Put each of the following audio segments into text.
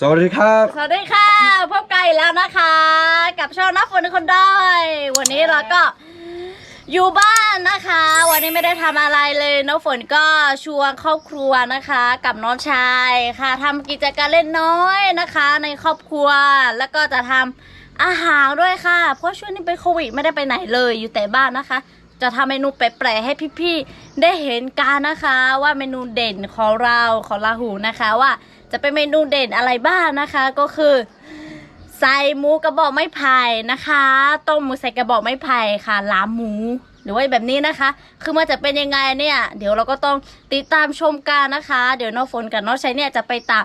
สวัสดีครับ สวัสดีค่ะพบกันอีกแล้วนะคะ กับช่องนักฝนคนด้อยวันนี้เราก็อยู่บ้านนะคะ วันนี้ไม่ได้ทำอะไรเลยน้องฝนก็ชวนครอบครัวนะคะ กับน้องชายค่ะทำกิจการเล่นน้อยนะคะ ในครอบครัวแล้วก็จะทำอาหารด้วยค่ะ เพราะช่วงนี้เป็นโควิดไม่ได้ไปไหนเลยอยู่แต่บ้านนะคะ จะทำเมนูแปลกๆให้พี่ๆได้เห็นกันนะคะ ว่าเมนูเด่นของเราของลาหูนะคะว่า จะเป็นเมนูเด่นอะไรบ้างนะคะ ก็คือใส่หมูกระบอกไม้ไผ่นะคะต้มหมูใส่กระบอกไม้ไผ่ค่ะล้ามหมูหรือว่าแบบนี้นะคะ คือมันจะเป็นยังไงเนี่ย เดี๋ยวเราก็ต้องติดตามชมกันนะคะ เดี๋ยวน้องฝนกับน้องชัยเนี่ยจะไปตัก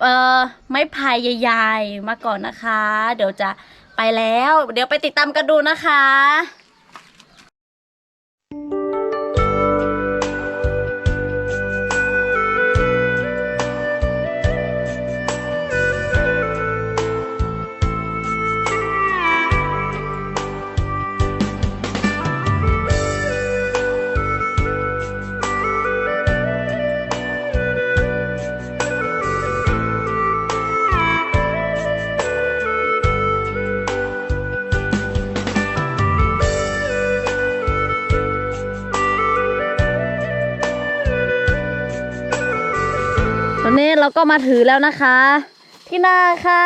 เอ่อไม้ไผ่ใหญ่ๆมาก่อนนะคะ เดี๋ยวจะไปแล้ว เดี๋ยวไปติดตามกันดูนะคะ ก็มาถือแล้วนะคะ ที่หน้าค่ะ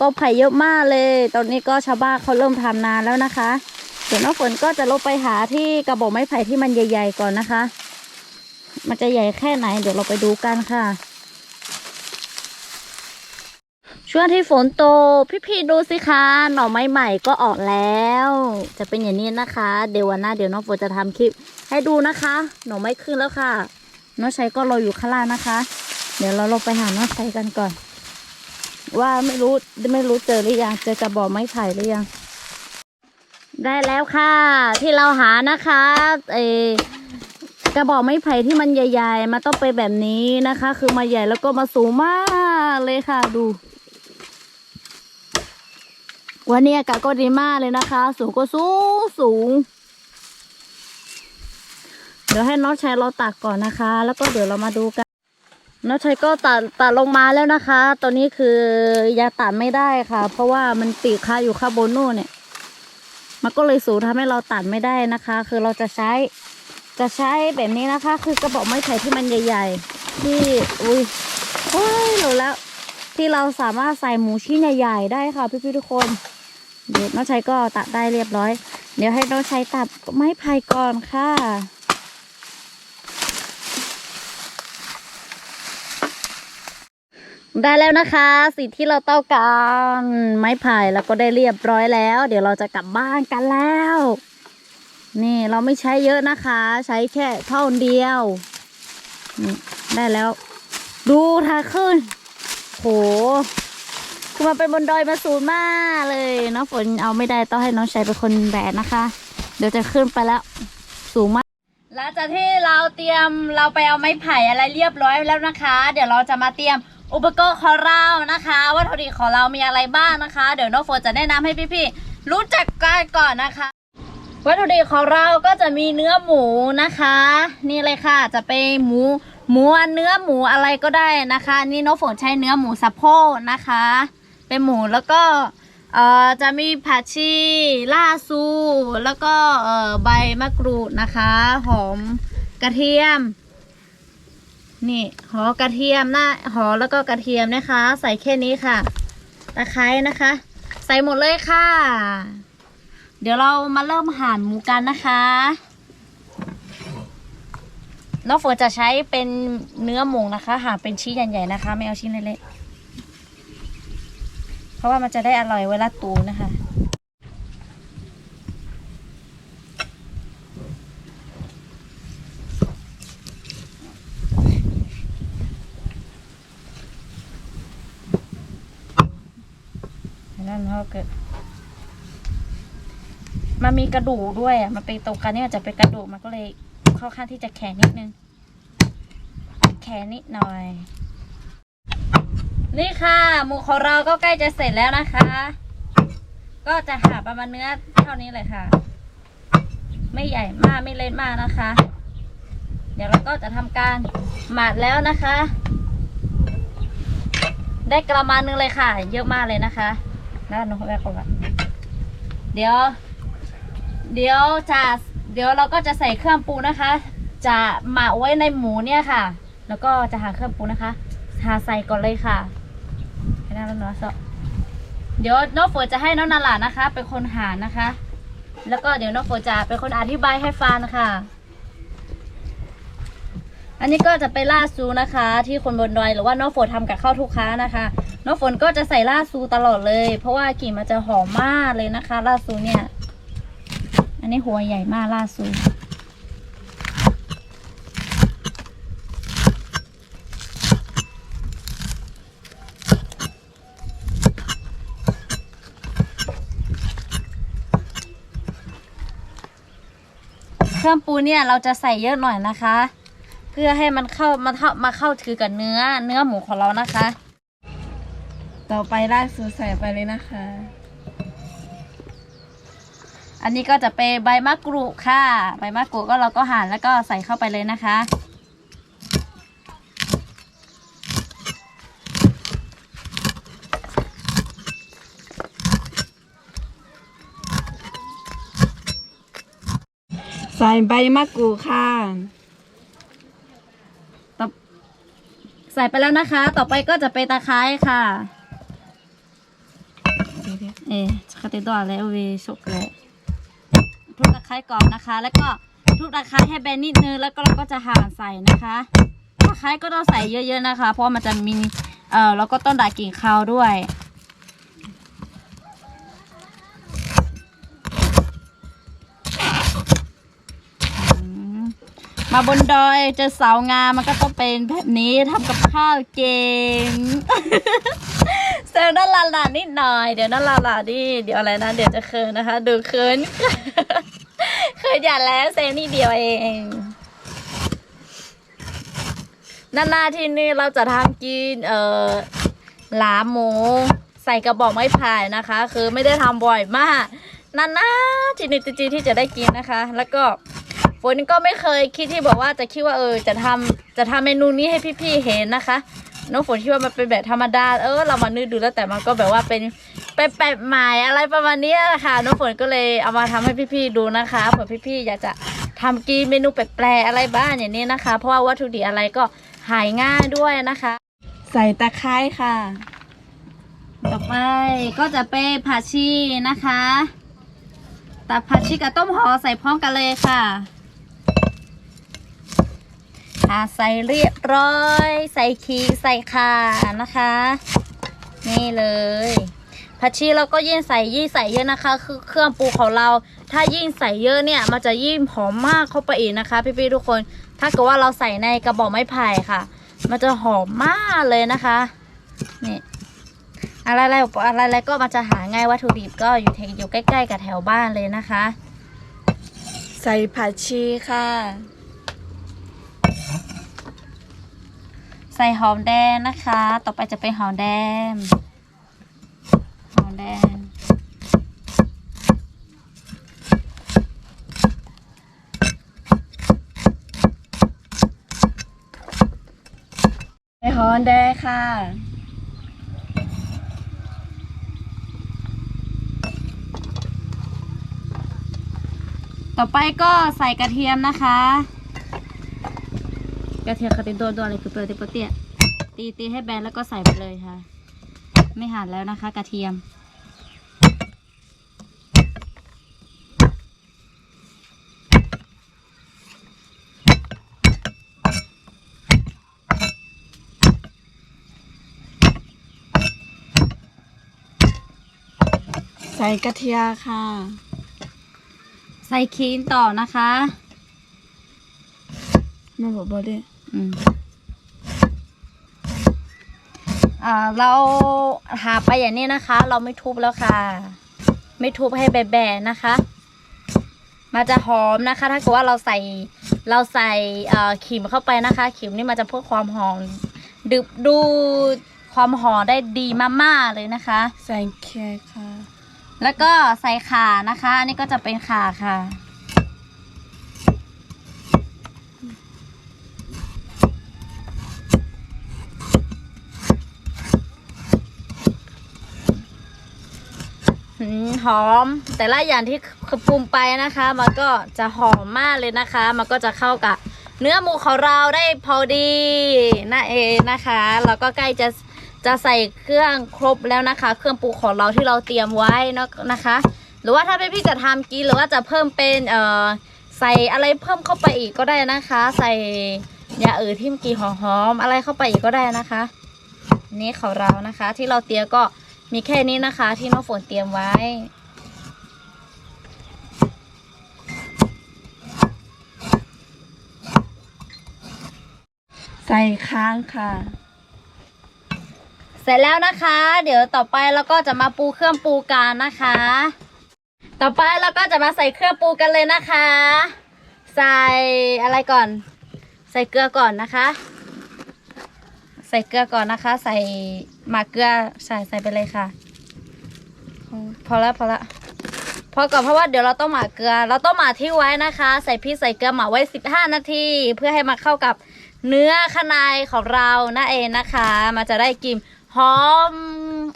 ก็ไผ่เยอะมากเลย ตอนนี้ก็ชาวบ้านเขาเริ่มทำนานแล้วนะคะเดี๋ยวน้องฝนก็จะลงไปหาที่กระบอกไม้ไผ่ที่มันใหญ่ ๆ ก่อนนะคะ มันจะใหญ่แค่ไหน เดี๋ยวเราไปดูกันค่ะ ช่วงที่ฝนตกพี่ๆดูสิคะหน่อไม้ใหม่ก็ออกแล้ว จะเป็นอย่างนี้นะคะ เดี๋ยววันหน้าเดี๋ยวน้องฝนจะทำคลิป ให้ดูนะคะ หน่อไม้ขึ้นแล้วค่ะ น้องชัยก็รออยู่ข้างล่างนะคะ เดี๋ยวเราลงไปหาน้องชัยกันก่อน ว่าไม่รู้ไม่รู้เจอหรือยังเจอกระบอกไม้ไผ่หรือยัง ได้แล้วค่ะ ที่เราหานะคะเออกระบอกไม้ไผ่ที่มันใหญ่ๆมันต้องไปแบบนี้นะคะ คือมาใหญ่แล้วก็มาสูงมากเลยค่ะดู วันนี้อากาศก็ดีมากเลยนะคะ สูงก็สูงสูง เดี๋ยวให้น้องชายเราตักก่อนนะคะ แล้วก็เดี๋ยวเรามาดูกัน น้องชายก็ตัดตัดลงมาแล้วนะคะ ตอนนี้คือยังตัดไม่ได้ค่ะ เพราะว่ามันปีกคาอยู่ข้างบนนู่นเนี่ย มันก็เลยสูงทำให้เราตัดไม่ได้นะคะ คือเราจะใช้ จะใช้แบบนี้นะคะ คือกระบอกไม้ไผ่ที่มันใหญ่ ๆ ที่อุ้ยโอ้ยหลุดแล้ว ที่เราสามารถใส่หมูชิ้นใหญ่ ๆ ได้ค่ะพี่ๆทุกคน เดี๋ยวน้องชัยก็ตัดได้เรียบร้อย เดี๋ยวให้น้องชัยตัดไม้ไผ่ก่อนค่ะ ได้แล้วนะคะ สิ่งที่เราต้องการไม้ไผ่แล้วก็ได้เรียบร้อยแล้ว เดี๋ยวเราจะกลับบ้านกันแล้ว นี่เราไม่ใช้เยอะนะคะ ใช้แค่เท่าเดียวนี่ได้แล้ว ดูทางขึ้นโหคือมาเป็นบนดอยมาสูงมากเลยน้องฝนเอาไม่ได้ต้องให้น้องชายเป็นคนแบกนะคะ เดี๋ยวจะขึ้นไปแล้วสูงมากหลังจากที่เราเตรียมเราไปเอาไม้ไผ่อะไรเรียบร้อยแล้วนะคะ เดี๋ยวเราจะมาเตรียม อุปกรณ์ของเรานะคะ วัตถุดิบของเรามีอะไรบ้างนะคะ เดี๋ยวน้องโฟจะแนะนำให้พี่ๆรู้จักกันก่อนนะคะ วัตถุดิบของเราก็จะมีเนื้อหมูนะคะ นี่เลยค่ะจะเป็นหมูหมูเนื้อหมูอะไรก็ได้นะคะ นี่น้องฝนใช้เนื้อหมูสะโพกนะคะ เป็นหมูแล้วก็เอ่อจะมีผักชีล่าซู แล้วก็เอ่อใบมะกรูดนะคะ หอมกระเทียม นี่หอกระเทียมหน้าหอแล้วก็กระเทียมนะคะ ใส่แค่นี้ค่ะตะไคร้นะคะ ใส่หมดเลยค่ะ เดี๋ยวเรามาเริ่มหั่นหมูกันนะคะน้องฝนจะใช้เป็นเนื้อหมูนะคะหั่นเป็นชิ้นใหญ่ๆนะคะ ไม่เอาชิ้นเล็กๆเพราะว่ามันจะได้อร่อยเวลาตูนะคะ นั่น เขาเกิด มันมีกระดูกด้วยอะ มันเป็นตรงกันเนี่ยจะเป็นกระดูกมันก็เลยค่อนข้างที่จะแข็งนิดนึง แข็งนิดหน่อย นี่ค่ะ หมูของเราก็ใกล้จะเสร็จแล้วนะคะ ก็จะหาประมาณเนื้อเท่านี้เลยค่ะ ไม่ใหญ่มากไม่เล็กมากนะคะ เดี๋ยวเราก็จะทำการหมัดแล้วนะคะได้กระมาณนึงเลยค่ะ เยอะมากเลยนะคะ แล้วน้องเขาแบกก่อนเดี๋ยว เดี๋ยวจะเดี๋ยวเราก็จะใส่เครื่องปรุงนะคะ จะหมักไว้ในหมูเนี่ยค่ะ แล้วก็จะหาเครื่องปรุงนะคะ หาใส่ก่อนเลยค่ะให้น่าแล้วเนาะเสาเดี๋ยวน้องฝนจะให้น้องนาหลานะคะ เป็นคนหานะคะ แล้วก็เดี๋ยวน้องฝนจะเป็นคนอธิบายให้ฟังค่ะอันนี้ก็จะเป็นลาซูนะคะ ที่คนบนดอยหรือว่าน้องฝนทำกับข้าวทุกค้านะคะ น้องฝนก็จะใส่ลาซูตลอดเลย เพราะว่ากลิ่นมันจะหอมมากเลยนะคะลาซูเนี่ย อันนี้หัวใหญ่มากลาซูเครื่องปรุงเนี่ยเราจะใส่เยอะหน่อยนะคะ เพื่อให้มันเข้ามาเข้ามาเข้าถือกับเนื้อเนื้อหมูของเรานะคะ ต่อไปราดสูตรใส่ไปเลยนะคะ อันนี้ก็จะเป็นใบมะกรูดค่ะ ใบมะกรูดก็เราก็หั่นแล้วก็ใส่เข้าไปเลยนะคะ ใส่ใบมะกรูดค่ะต่อใส่ไปแล้วนะคะ ต่อไปก็จะเป็นตะไคร้ค่ะ เอ๊ะคาติดอแล้วเวชกเลยทุบตะไคร้ก่อนนะคะ แล้วก็ทุบตะไคร้ให้แบนนิดนึง แล้วก็เราก็จะหั่นใส่นะคะตะไคร้ก็ต้องใส่เยอะๆนะคะ เพราะมันจะมี เอ่อ แล้วก็ต้องด่ากิ่งคาวด้วยมมาบนดอยเจอสาวงามมันก็ต้องเป็นแบบนี้ทำกับข้าวเก่ง เซลน่าลาลานิดหน่อย เดี๋ยวน่าลาลาดิเดี๋ยวอะไรนะเดี๋ยวจะเคินนะคะ ดูเคินเคินอย่าแล้วเซลนี่เดียวเองนานๆที่นี่เราจะทำกินเอ่อหลามหมูใส่กระบอกไม้ไผ่นะคะ คือไม่ได้ทำบ่อยมากนานๆทีนี้จีที่จะได้กินนะคะ แล้วก็ฝนก็ไม่เคยคิดที่บอกว่าจะคิดว่าเออจะทำจะทำเมนูนี้ให้พี่ๆเห็นนะคะ น้องฝนคิดว่ามันเป็นแบบธรรมดา เออ เรามานึกดูแล้วแต่มันก็แบบว่าเป็นเป็นแปลกใหม่อะไรประมาณเนี้ยค่ะน้องฝนก็เลยเอามาทำให้พี่ๆดูนะคะเผื่อพี่ๆอยากจะทำกินเมนูแปลกๆอะไรบ้างอย่างนี้นะคะ เพราะว่าวัตถุดิบอะไรก็หายง่ายด้วยนะคะ ใส่ตะไคร้ค่ะ ต่อไปก็จะเป็นผักชีนะคะแต่ผักชีกับต้มหอใส่พร้อมกันเลยค่ะอ่า ใส่เรียบร้อย ใส่ขีใส่ขานะคะ นี่เลยผักชีเราก็ยิ่งใส่ยิ่งใส่เยอะนะคะ คือเครื่องปรุงของเรา ถ้ายิ่งใส่เยอะเนี่ย มันจะยิ่งหอมมากเข้าไปอีกนะคะ พี่ๆทุกคน ถ้าเกิดว่าเราใส่ในกระบอกไม้ไผ่ค่ะ มันจะหอมมากเลยนะคะ นี่อะไรอะไรอะไรอะไรก็มันจะหาง่ายวัตถุดิบก็อยู่แถวอยู่ใกล้ ๆ กับแถวบ้านเลยนะคะ ใส่ผักชีค่ะ ใส่หอมแดงนะคะ ต่อไปจะเป็นหอมแดง หอมแดง ใส่หอมแดงค่ะ ต่อไปก็ใส่กระเทียมนะคะ กระเทียมกระเทียมตัวตัวอะไรคือเปลือกเตี้ยตีตีให้แบนแล้วก็ใส่ไปเลยค่ะ ไม่หั่นแล้วนะคะ กระเทียม ใส่กระเทียมค่ะ ใส่ครีมต่อนะคะมาบอกบอได้ เราหาไปอย่างนี้นะคะ เราไม่ทุบแล้วค่ะ ไม่ทุบให้แบนๆนะคะ มันจะหอมนะคะ ถ้าเกิดว่าเราใส่เราใส่เอ่อขิมเข้าไปนะคะ ขิมนี่มันจะเพิ่มความหอมดึบดูความหอมได้ดีมากๆเลยนะคะ ใส่แครค่ะ แล้วก็ใส่ข่านะคะ อันนี้ก็จะเป็นข่าค่ะ หอม แต่ละอย่างที่คือปรุงไปนะคะ มันก็จะหอมมากเลยนะคะ มันก็จะเข้ากับเนื้อหมูของเราได้พอดีนั่นเองนะคะ แล้วก็ใกล้จะจะใส่เครื่องครบแล้วนะคะ เครื่องปรุงของเราที่เราเตรียมไว้นะนะคะ หรือว่าถ้าเป็นพี่จะทำกินหรือว่าจะเพิ่มเป็นเอ่อใส่อะไรเพิ่มเข้าไปอีกก็ได้นะคะ ใส่ยาอื่นที่มกีหอมๆอะไรเข้าไปอีกก็ได้นะคะ นี่ของเรานะคะ ที่เราเตรียมก็ มีแค่นี้นะคะที่น้องฝนเตรียมไว้ ใส่ค้างค่ะ เสร็จแล้วนะคะ เดี๋ยวต่อไปเราก็จะมาปูเครื่องปูกันนะคะ ต่อไปเราก็จะมาใส่เครื่องปูกันเลยนะคะ ใส่อะไรก่อน ใส่เกลือก่อนนะคะ ใส่เกลือก่อนนะคะ ใส่ หมากเกลือใส่ใส่ไปเลยค่ะอืมพอแล้วพอละพอก่อนเพราะว่าเดี๋ยวเราต้องหมักเกลือ เราต้องหมักที่ไว้นะคะ ใส่พริกใส่เกลือหมักไว้ 15 นาที เพื่อให้มาเข้ากับเนื้อข้างในของเรานั่นเองนะคะ มันจะได้กลิ่นหอม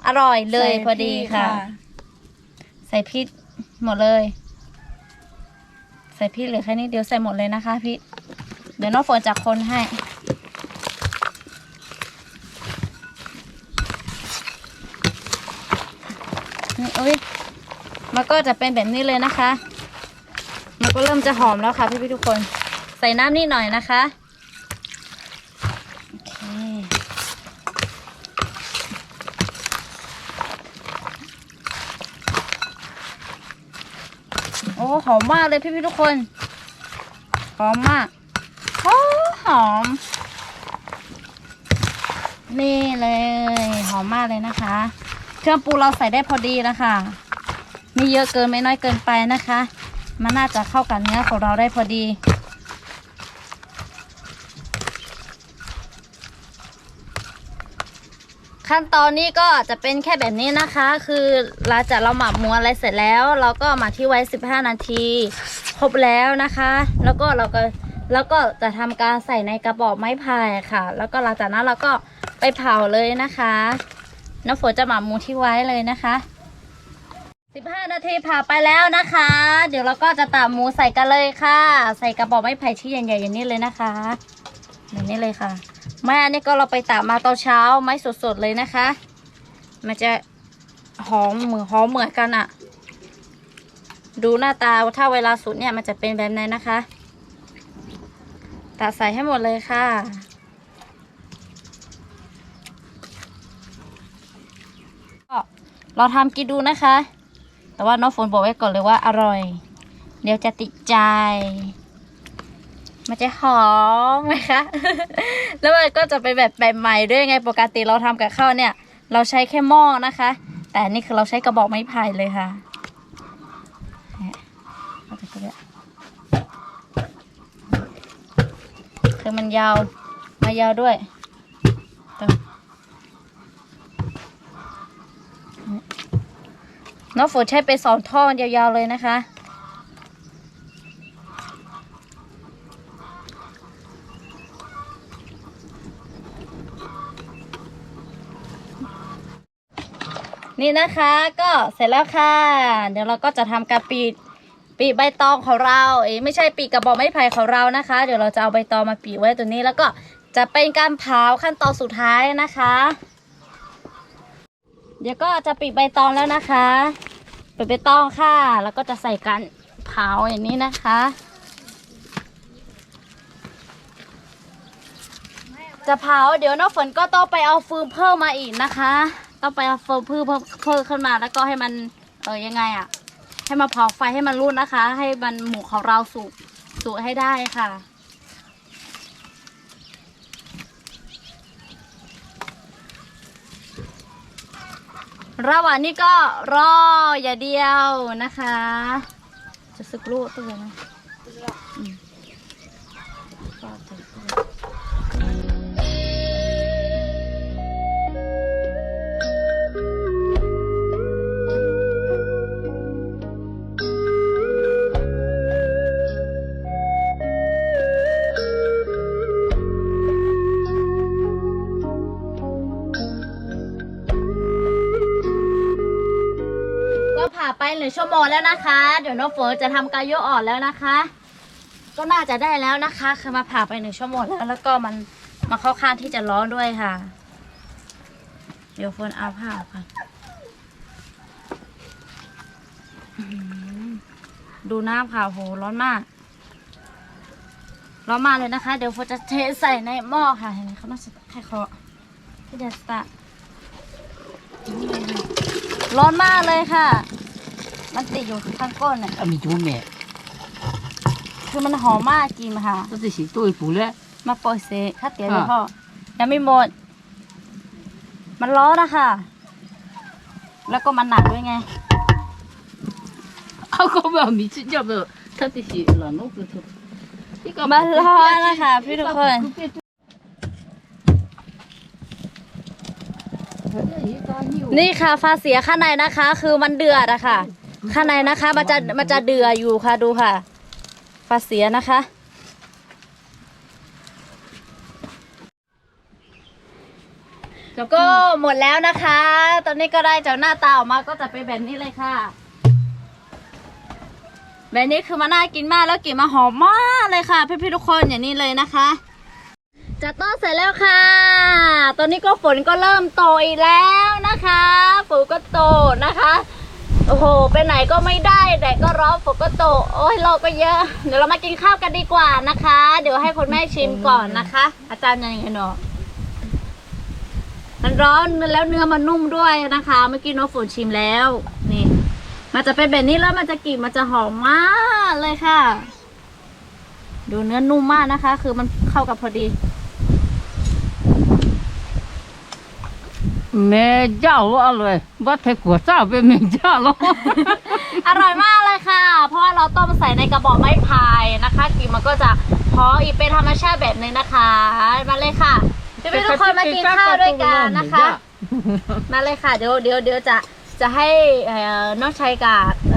อร่อยเลยใส่พอดีพริกค่ะ ใส่พริกหมดเลย ใส่พริกเหลือแค่นี้เดี๋ยวใส่หมดเลยนะคะพริกเดี๋ยวน้องฝนจะคนให้ นี่อุ้ยมันก็จะเป็นแบบนี้เลยนะคะ มันก็เริ่มจะหอมแล้วค่ะพี่พี่ทุกคน ใส่น้ำนิดหน่อยนะคะโอเคโอ้หอมมากเลยพี่พี่ทุกคน หอมมากหอมหอมนี่เลย หอมมากเลยนะคะ เครื่องปรุงเราใส่ได้พอดีนะคะ ไม่เยอะเกินไม่น้อยเกินไปนะคะ มันน่าจะเข้ากับเนื้อของเราได้พอดีขั้นตอนนี้ก็จะเป็นแค่แบบนี้นะคะ คือหลังจากเราหมักหมูอะไรเสร็จแล้ว เราก็หมาที่ไว้ 15 นาที ครบแล้วนะคะ แล้วก็เราก็แล้วก็จะทำการใส่ในกระบอกไม้พายค่ะ แล้วก็หลังจากนั้นเราก็ไปเผาเลยนะคะ น้ำฝนจะหมักหมูที่ไว้เลยนะคะ 15 นาทีผ่านไปแล้วนะคะ เดี๋ยวเราก็จะตากหมูใส่กันเลยค่ะ ใส่กระบอกไม้ไผ่ที่ใหญ่ๆอย่างนี้เลยนะคะแบบนี้เลยค่ะไม้อันนี้ก็เราไปตากมาตอนเช้าไม้สดๆเลยนะคะ มันจะหอมเหมือนหอมเหมือนกันอะดูหน้าตาถ้าเวลาสุดเนี่ยมันจะเป็นแบบนั้นนะคะตัดใส่ให้หมดเลยค่ะ เราทำกินดูนะคะ แต่ว่าน้องฝนบอกไว้ก่อนเลยว่าอร่อย เดี๋ยวจะติดใจ มันจะหอมไหมคะ แล้วมันก็จะเป็นแบบแบบใหม่ด้วยไงปกติเราทำกับข้าวเนี่ย เราใช้แค่หม้อนะคะ แต่นี่คือเราใช้กระบอกไม้ไผ่เลยค่ะคือมันยาว มายาวด้วยต่อ น้องฝนใช้ไปสองท่อนยาวๆเลยนะคะ นี่นะคะก็เสร็จแล้วค่ะ เดี๋ยวเราก็จะทำการปีปีใบตองของเรา เอ้ไม่ใช่ปีกระบอกไม้ไผ่ของเรานะคะ เดี๋ยวเราจะเอาใบตองมาปีไว้ตัวนี้แล้วก็จะเป็นการเผาขั้นตอนสุดท้ายนะคะ เดี๋ยวก็จะปิดใบตองแล้วนะคะ ปิดใบตองค่ะ แล้วก็จะใส่กันเผาอย่างนี้นะคะ จะเผาเดี๋ยวน้องฝนก็ต้องไปเอาฟืนเพิ่มมาอีกนะคะ ต้องไปเอาฟืนเพิ่มเพิ่มเขึ้นมาแล้วก็ให้มันเออยังไงอะให้มาเผาไฟให้มันรุ่นนะคะ ให้มันหมูของเราสุกสุกให้ได้ค่ะ ระหว่างนี้ก็รออย่าเดียวนะคะ จะสึกลูกตัวนะ หนึ่งชั่วโมงแล้วนะคะ เดี๋ยวน้องฝนจะทำกายโยอ่อนแล้วนะคะ ก็น่าจะได้แล้วนะคะคือมาผ่าไปหนึ่งชั่วโมงแล้วแล้วก็มันมาเข้าข้างที่จะร้อนด้วยค่ะ เดี๋ยวฝนเอาผ้าออกก่อนอื้อหือดูน้ำค่ะโหร้อนมากร้อนมากเลยนะคะ เดี๋ยวฝนจะเทใส่ในหม้อค่ะเห็นไหมเขาต้องแค่เคาะที่จะสตาร์ร้อนมากเลยค่ะ มันติดอยู่ข้างก้นน่ะมแม่.คือมันหอมมากกินค่ะ 뜻이 또 이쁘 래. มาโปรยเซถ้าเตี๋ยวเลยพ่อยังไม่หมด มันร้อนะค่ะ แล้วก็มันหนักด้วยไงเขา아까า미친 잡 아. 뜻이 라노 그래 서. 이거 มันร้อนนะคะพี่ทุกคน นี่ค่ะฟ้าเสียข้างในนะคะ คือมันเดือดอะค่ะ ข้างในนะคะมันจะมันจะเดืออยู่ค่ะดูค่ะฟาเสียนะคะ ก็หมดแล้วนะคะ ตอนนี้ก็ได้จากหน้าตาออกมาก็จะเป็นแบบนี้เลยค่ะ แบบนี้คือมันน่ากินมากแล้วกลิ่นมาหอมมากเลยค่ะ พี่ๆทุกคนอย่างนี้เลยนะคะจะต้อเสร็จแล้วค่ะ ตอนนี้ก็ฝนก็เริ่มโตอีกแล้วนะคะ ฝนก็โตนะคะ โอ้โห ไปไหนก็ไม่ได้แดดก็ร้อนฝนก็โตโอ้ยโลกก็เยอะ เดี๋ยวเรามากินข้าวกันดีกว่านะคะ เดี๋ยวให้คุณแม่ชิมก่อนนะคะ อาจารย์ยังไงเนาะมันร้อนแล้วเนื้อมันนุ่มด้วยนะคะ เมื่อกี้น้องฝนชิมแล้ว นี่ มันจะเป็นแบบนี้แล้วมันจะกลิ่นมันจะหอมมากเลยค่ะ ดูเนื้อนุ่มมากนะคะ คือมันเข้ากับพอดี แม่เจ้าอร่อยว่าเทกัวเจ้าเป็นเม่เจ้าแล้ว อร่อยมากเลยค่ะ เพราะว่าเราต้มใส่ในกระบอกไม้ไผ่นะคะกินมันก็จะพออีกเป็นธรรมชาติแบบนึงนะคะ มาเลยค่ะจะไปทุกคนมากินข้าวด้วยกันนะคะ มาเลยค่ะเดี๋ยวเดี๋ยวเดี๋ยวจะจะให้น้องชายกับเ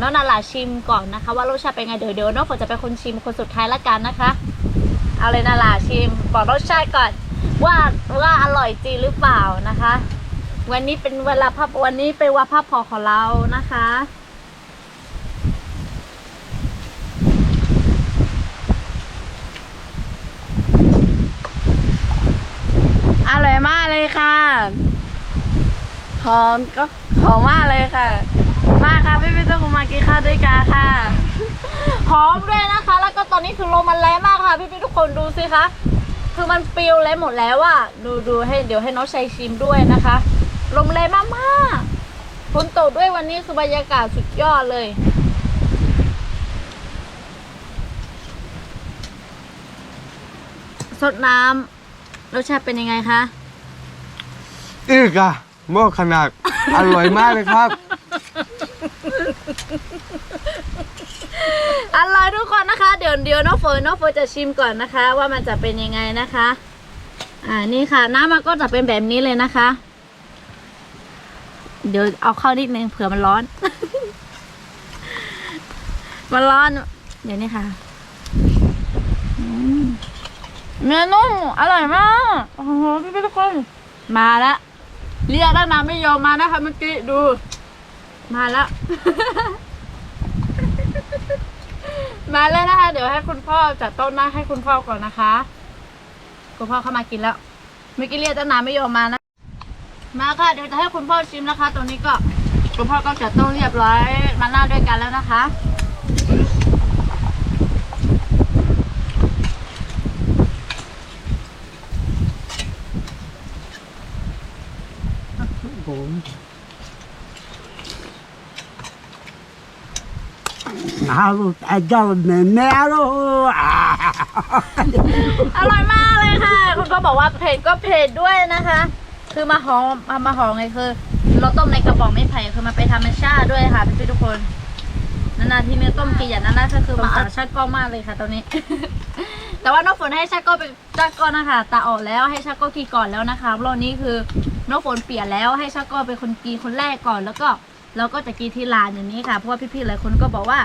น้องนาลาชิมก่อนนะคะ ว่ารสชาติเป็นไงเดี๋ยวเดี๋ยวน้องฝนจะเป็นคนชิมคนสุดท้ายละกันนะคะ เอาเลยนาลาชิมบอกรสชาติก่อน ว่าว่าอร่อยจริงหรือเปล่านะคะ วันนี้เป็นเวลาพับวันนี้เป็นวันพับพอของเรานะคะ อร่อยมากเลยค่ะหอมก็หอมมากเลยค่ะ มาค่ะพี่พี่ๆทุกคนมากินข้าวด้วยกันค่ะหอมด้วยนะคะ แล้วก็ตอนนี้คือลมมันแรงมากค่ะ พี่ๆทุกคนดูสิคะ คือมันปลิวเลยหมดแล้วอะดูดูให้เดี๋ยวให้น้องชัยชิมด้วยนะคะลมแรงมากมากๆฝนตกด้วยวันนี้คือบรรยากาศสุดยอดเลยสดน้ำรสชาติเป็นยังไงคะอึกอะหม้อขนาด อร่อยมากเลยครับ อร่อยทุกคนนะ คะเดียวน้องเฟิร์นน้องเฟิร์นจะชิมก่อนนะคะ ว่ามันจะเป็นยังไงนะคะ อ่านี่ค่ะ น้ำมันก็จะเป็นแบบนี้เลยนะคะ เดี๋ยวเอาเข้านิดนึงเผื่อมันร้อน มันร้อน เดี๋ยวนี้ค่ะอืมเนื้อนุ่มอร่อยมากโอ้โหพี่พี่ทุกคนมาละเรียกตั้งนาไม่ยอมมานะคะเมื่อกี้ดู มาล้ว มาเลยนะคะ เดี๋ยวให้คุณพ่อจัดโต๊ะหน้าให้คุณพ่อก่อนนะคะ คุณพ่อเข้ามากินแล้วเมื่อกี้เรียกตั้งนานไม่ยอมมานะ มาค่ะ เดี๋ยวจะให้คุณพ่อชิมนะคะ ตรงนี้ก็คุณพ่อก็จัดโต๊ะเรียบร้อย มาหน้าด้วยกันแล้วนะคะ nào à cho mình mẹ đó à อร่อยมากเลยค่ะ คุณพ่อบอกว่าเผ็ดก็เผ็ดด้วยนะคะ คือมาหอมมามาหอมไงคือ เราต้มในกระบอกไม้ไผ่คือมันเป็นธรรมชาติด้วยค่ะพี่ๆทุกคนนานๆที่เนื้อต้มกี่อย่างนั้นนะก็คือมาอาชักก้อมากเลยค่ะตอนนี้ แต่ว่าน้องฝนให้ชักก้อเป็นชักก้อนะคะตาออกแล้วให้ชักก้อกีก่อนแล้วนะคะรอบนี้คือน้องฝนเปลี่ยนแล้วให้ชักก้อเป็นคนกีคนแรกก่อนแล้วก็เราก็จะกีที่ลานอย่างนี้ค่ะเพราะว่าพี่ๆหลายคนก็บอกว่า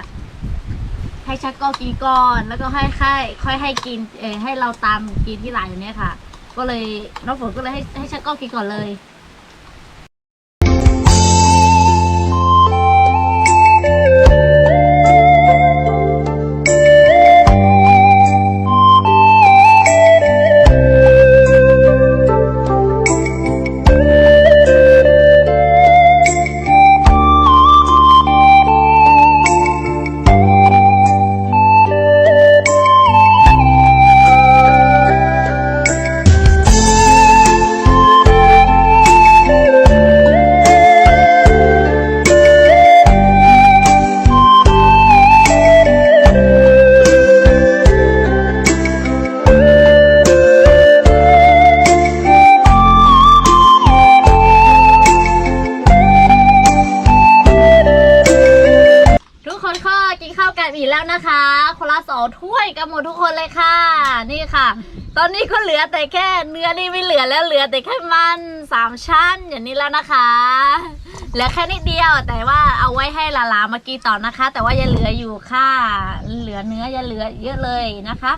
ให้ชักก็กีก่อน แล้วก็ให้ค่อยค่อยให้กินเออให้เราตามกินที่หลานอย่างเนี้ยค่ะ ก็เลยน้องฝนก็เลยให้ให้ชักก็กีก่อนเลย อนนี้ก็เหลือแต่แค่ เนื้อนี่ไม่เหลือแล้วเหลือแต่แค่มันสามชั้นอย่างนี้แล้วนะคะเหลือแค่นิดเดียวแต่ว่าเอาไว้ให้หลามากินต่อนะคะ แต่ว่ายังเหลืออยู่ค่ะ เหลือเนื้อยังเหลือเยอะเลยนะคะ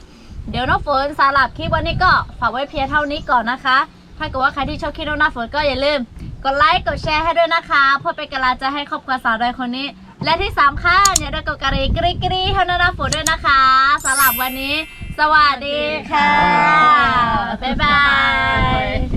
เดี๋ยวน้องฝนสำหรับคลิปวันนี้ก็ฝากไว้เพียงเท่านี้ก่อนนะคะ ถ้าเกิดว่าใครที่ชอบคลิปน้องน้ำฝนก็อย่าลืมกดไลค์กดแชร์ให้ด้วยนะคะ เพื่อเป็นกำลังใจให้ครอบครัวสาวดอยคนนี้ และที่สำคัญอย่าลืมกดกระดิ่งกริ๊งกริ๊ให้น้องน้ำฝนด้วยนะคะสำหรับวันนี้ สวัสดีค่ะ บ๊ายบาย